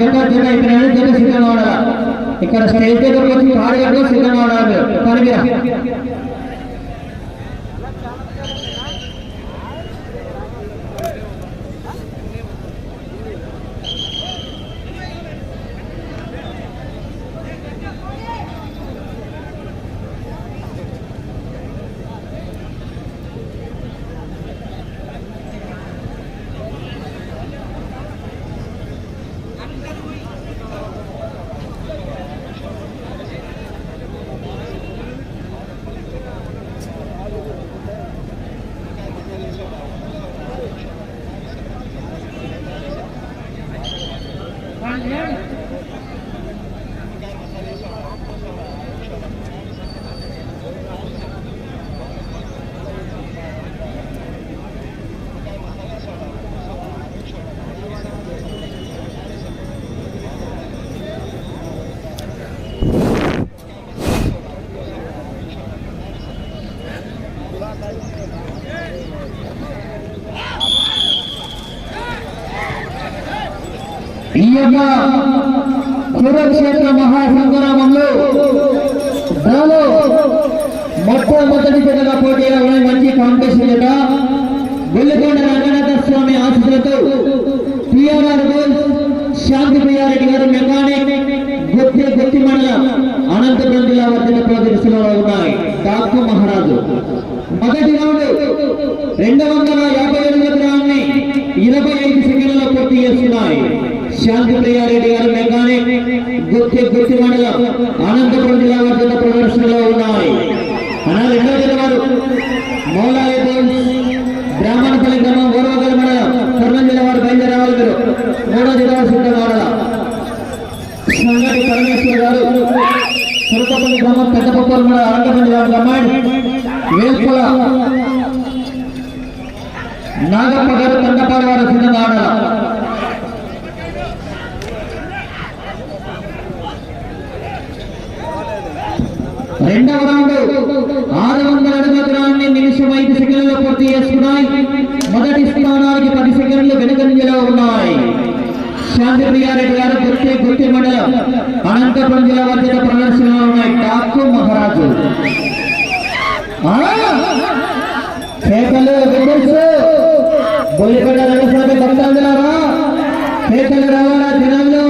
జత జత అయిపోయినాయి జత సిద్ధంగా ఉండాలి ఇక్కడ స్టేజ్ దగ్గరకు వచ్చి కాడగట్టు సిద్ధంగా ఉండాలి కానీ మీరు ఈ యొక్క కురుక్షేత్ర మహాసంగ్రామంలో దాలో మొట్టమొదటి జతగా పోటీలో ఉన్నాయి మంచి కాంపిటీషన్ జత వెల్లుకొండ రంగనాథ స్వామి ఆశీస్సులతో టిఆర్ఆర్ గోల్స్ శాంతి ప్రియారెడ్డి గారు మెకానిక్ గుత్తి గుత్తి మండలం అనంతపురం జిల్లా వర్ధన ప్రదర్శనలో ఉన్నాయి డాక్టర్ మహారాజు మొదటి రౌండ్ రెండు వందల యాభై ఎనిమిది గ్రాన్ని ఇరవై ఐదు సెకండ్లలో పూర్తి చేస్తున్నాయి శాంతి ప్రియారెడ్డి గారు మెకానిక్ గుత్తి గుత్తి మండలం అనంతపురం జిల్లా వర్ధన ప్రదర్శనలో ఉన్నాయి అలా రెండో జిల్లా వారు మౌలాలి బ్రాహ్మణపల్లి గ్రామం గౌరవగల మండలం కర్నూలు జిల్లా వారు బయలుదేరావాలి మీరు మూడో జిల్లా వారు సిద్ధంగా ఉండాలి. సంగటి పరమేశ్వర్ గారు కురకపల్లి గ్రామం పెద్దపప్పూరు కూడా అనంతపురం గారు అమ్మాయి వేల్పుల నాగప్ప గారు తండపాడు గారు సిద్ధంగా ఉండాలి. రెండవ రౌండ్ ఆరు వందల అడుగుల దూరాన్ని నిమిషం ఐదు సెకండ్లలో పూర్తి చేసుకున్నాయి మొదటి స్థానానికి పది సెకండ్లు వెనుకంజలో ఉన్నాయి శాంతిప్రియారెడ్డి గారు గుర్తి గుర్తి మండలం అనంతపురం జిల్లా వర్జిత ప్రదర్శనలో ఉన్నాయి. టాకు మహారాజు. కేకలు బొల్లిపడ్డ రంగస్వామి భక్తాంజలారా కేకలు రావాలా జనాల్లో?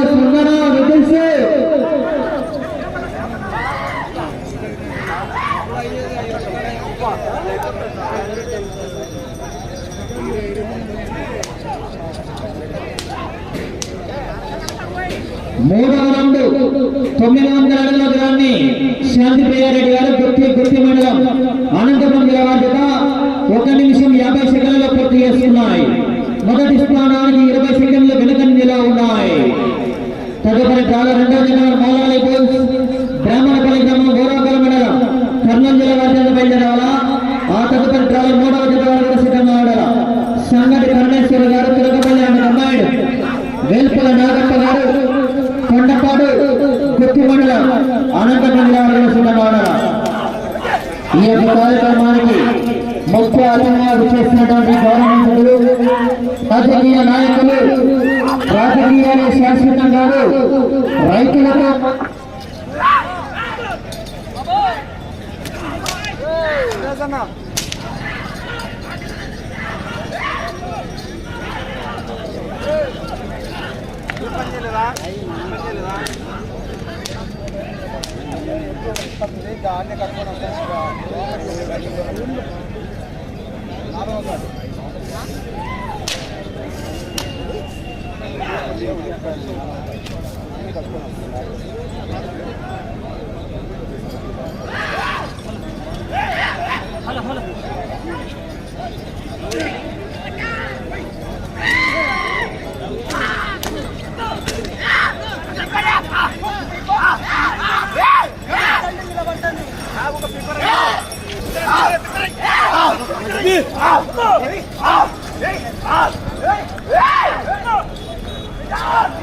మూడవ రౌండ్ తొమ్మిది Ah!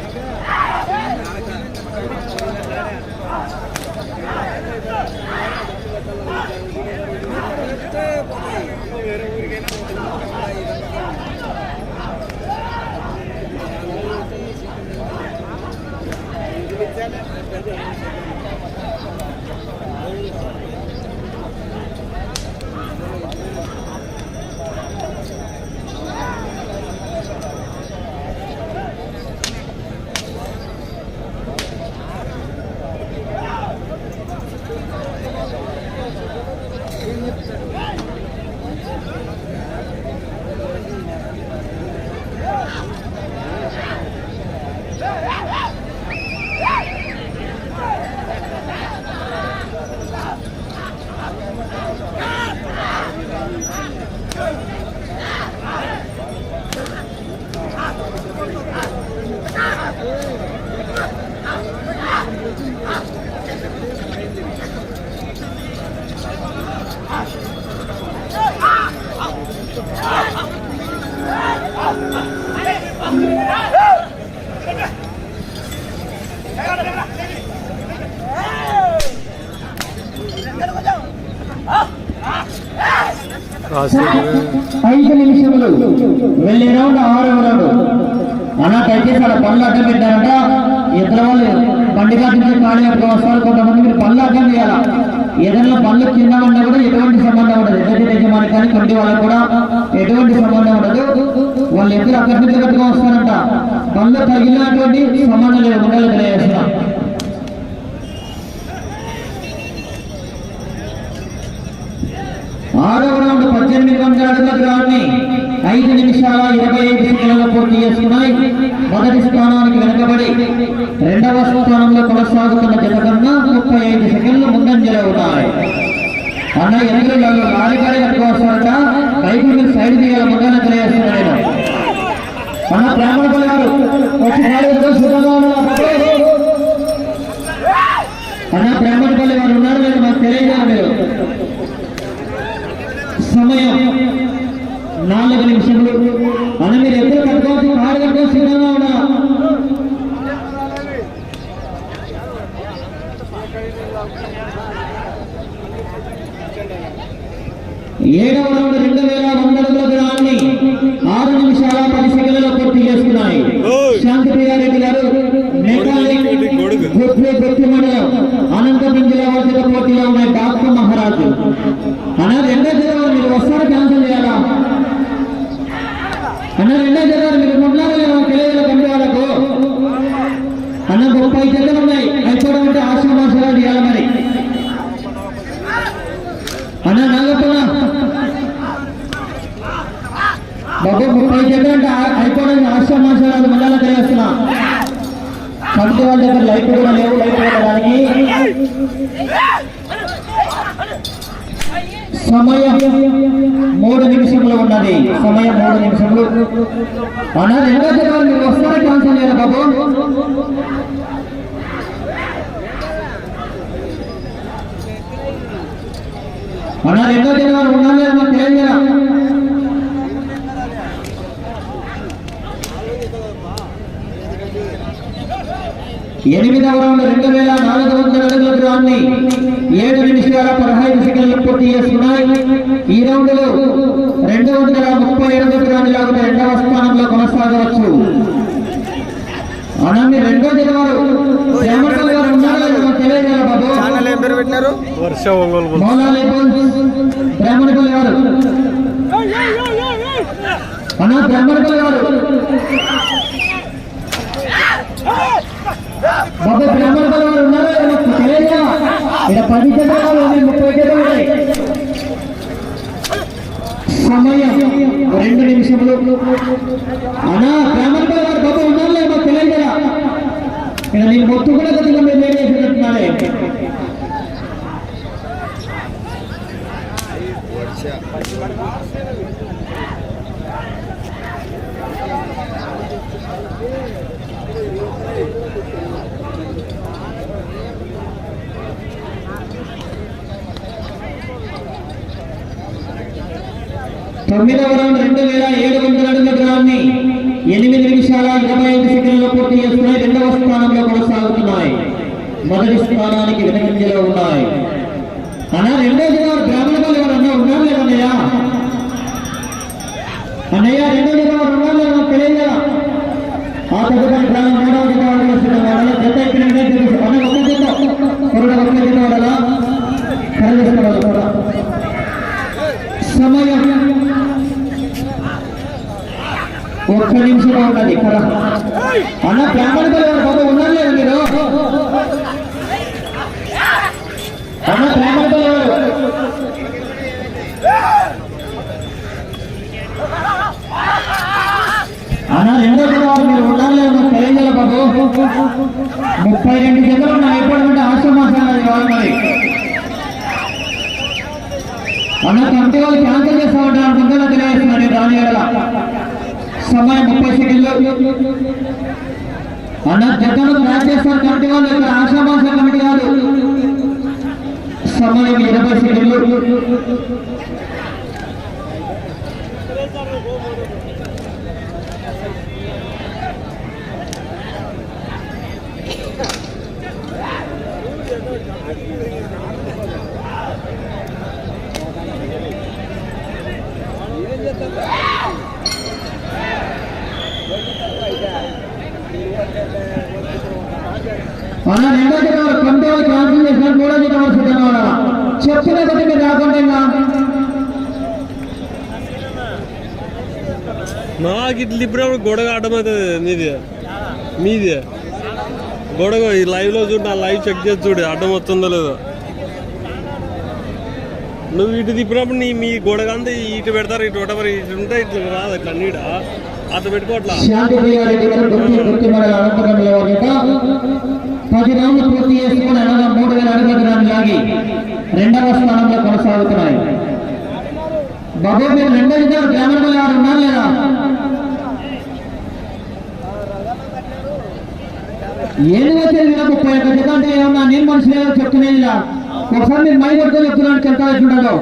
ఐదు నిమిషములు. వెళ్ళే రౌండ్ ఆరు రౌండ్. అలా దయచేసి అలా పనులు అడ్డం పెట్టారంట. ఇతర వాళ్ళు పండుగ నుంచి ఖాళీ అడ్డం వస్తారు కొంతమంది మీరు పనులు అడ్డం చేయాలా? ఏదైనా పనులు కింద ఉన్నా కూడా ఎటువంటి సంబంధం ఉండదు. ఎదుటి యజమాని కానీ కమిటీ వాళ్ళకి కూడా ఎటువంటి సంబంధం ఉండదు. వాళ్ళు ఎప్పుడు అక్కడి నుంచి కట్టుగా వస్తారంట? పనులు తగిలినటువంటి సంబంధం లేదు. ఉండాలి తెలియజేస్తున్నాం ఆరవ పద్దెనిమిది వందల అడుగుల గ్రాన్ని ఐదు నిమిషాల ఇరవై ఐదు సెకండ్లలో పూర్తి చేసుకున్నాయి మొదటి స్థానానికి వెనుకబడి రెండవ స్థానంలో కొనసాగుతున్న జత కన్నా ముప్పై ఐదు సెకండ్లు ముందంజలో ఉన్నాయి. అన్న ఎందుకు లారీ గారి కట్టుకు బైక్ మీరు సైడ్ తీయాల ముందర తెలియజేస్తున్నాను నేను అన్న బ్రాహ్మణ గారు అన్న బ్రాహ్మణపల్లి వారు ఉన్నారు లేదు మాకు తెలియజేయాలి మీరు? సమయం నాలుగు నిమిషములు. అని మీరు ఎప్పుడు కట్టుకోవచ్చు కారు కట్టుకో సిద్ధంగా ఉన్నా ఏడవ రౌండ్ రెండు వేల వంద అడుగుల దూరాన్ని ఆరు నిమిషాల పది సెకండ్లలో పూర్తి చేసుకున్నాయి. శాంతి ప్రియారెడ్డి గారు గుత్తి మండలం అనంతపురం జిల్లా వార్షిక పోటీలో ఉన్నాయి డాక్టర్ వాళ్ళ లేవు సమయం మూడు నిమిషములు ఉన్నది సమయం మూడు నిమిషములు అన్న రెండో జనాలు మీరు వస్తారా బాబు అన్న రెండో జనాలు ఉండాలి అన్న తెలియజేయాలి ఎనిమిదవ రౌండ్ రెండు వేల నాలుగు వందల అడుగుల దూరాన్ని ఏడు నిమిషాల పదహైదు సెకండ్లు పూర్తి చేస్తున్నాయి. ఈ రౌండ్లో రెండు వందల ముప్పై ఎనిమిది దూరాన్ని లాగుతూ రెండవ స్థానంలో కొనసాగవచ్చు. అనండి రెండో మౌలాలి బ్రాహ్మణపల్లి గారు. అన్న బ్రాహ్మణపల్లి గారు. బాబు బ్రాహ్మణపల్లి గారు ఉన్నారో. లేదో మాకు తెలియజేయాలి ఇక్కడ పది జనాలు ఉన్నాయి ముప్పై జనాలు ఉన్నాయి. సమయం రెండు నిమిషములు. అన్నా బ్రాహ్మణపల్లి గారు బాబు ఉన్నారో లేదో మాకు తెలియజేయాలి ఇక్కడ నేను మొత్తం కూడా కొద్దిగా మీరు లేట్ తొమ్మిదవ రౌండ్ రెండు వేల ఏడు వందల అడుగులాన్ని ఎనిమిది నిమిషాల ఇరవై ఐదు సెకండ్లో పోటీ చేస్తున్నాయి. రెండవ స్థానంలో కొనసాగుతున్నాయి. మొదటి స్థానానికి వెనుకంజలో ఉన్నాయి. అన్నా రెండోది గారు గ్రామీణ వాళ్ళు ఎవరన్నా ఉన్నారు లేదన్నయ్యా అన్నయ్య? రెండోది గారు ఉన్నారు లేదా? తెలియదా? ఆ తదుపరి గ్రామం మూడవది కావాలి వస్తున్న జత ఎక్కిన అన్న ఒక్క జత. కొరడ ఒక్క జత వాడాలా కరెంట్ ఒక్క నిమిషం ఉంటుంది కదా అన్న బాబు ఉన్నారు లేదు మీరు? అన్న అన్న రెండో మీరు ఉండాలి తెలియజేయాలి బాబు. ముప్పై రెండు జతలు ఉన్నాయి ఎప్పుడుంటే ఆశ్రమాసాలు కావాలి అన్న కంటి వాళ్ళు క్యాన్సిల్ దాని ఉంటారు అనుకుంటే తెలియజేస్తున్నాను రాని సమయం ముప్పై సెకండ్లు. అన్న జగన్ మ్యాచ్ చేస్తారు కమిటీ వాళ్ళు ఇక్కడ ఆశామాస కమిటీ కాదు. సమయం ఇరవై సెకండ్లు మన రెండో జత వారు కమిటీ వాళ్ళు క్యాన్సిల్ చేసినారు మూడో జత వారు సిద్ధంగా ఉన్నారా చెప్పిన కొద్ది మీరు రాకుండా ఇంకా నాకు ఇట్లా ఇప్పుడు గొడవ అడ్డమవుతుంది నీది. మీది. గొడవ ఈ లైవ్లో చూడు నా లైవ్ చెక్ చేసి చూడు అడ్డం వస్తుందో లేదో. నువ్వు ఇటు తిప్పినప్పుడు నీ మీ గొడవ అంతా ఇటు పెడతారు ఇటు ఒకటవరు ఇటు ఉంటే ఇట్లా రాదు ఇట్లా నీడ? అట్లా. పెట్టుకోవట్లా పది రౌండ్లు పూర్తి చేసుకుని అనగా మూడు వేల అడుగుల గ్రాములు లాగి రెండవ స్థానంలో కొనసాగుతున్నాయి. బాబు మీరు రెండో ఇద్దరు గ్రామంలో ఎవరు ఉన్నారు లేదా? ఏది వచ్చేది ఇలా ముప్పై ఒక్క జత ఏమన్నా నేను మనుషులు ఏదో చెప్తున్నాయి ఇలా ఒకసారి మీరు మై చెప్తున్నాను చెప్తా ఎట్లుండదో